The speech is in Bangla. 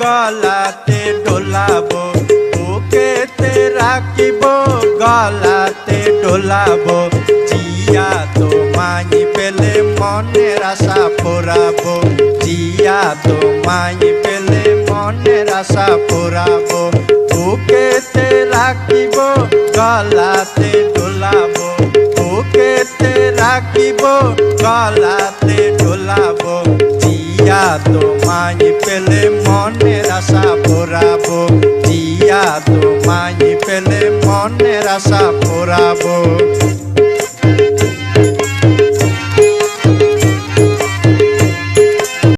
গলাতে ডোলাবো বুকেতে রাখিব, গলাতে ডোলাবো জিয়া তোমায় পেলে মনের আশা পোড়াবো। জিয়া তোমায় পেলে মনের আশা পোড়াবো। বুকেতে রাখিব, গলাতে ডোলাবো বুকেতে রাখিব, গলাতে তোমায় পেলে মনের আশা পোড়াবো দিয়া তোমায় পেলে মনের আশা পোড়াবো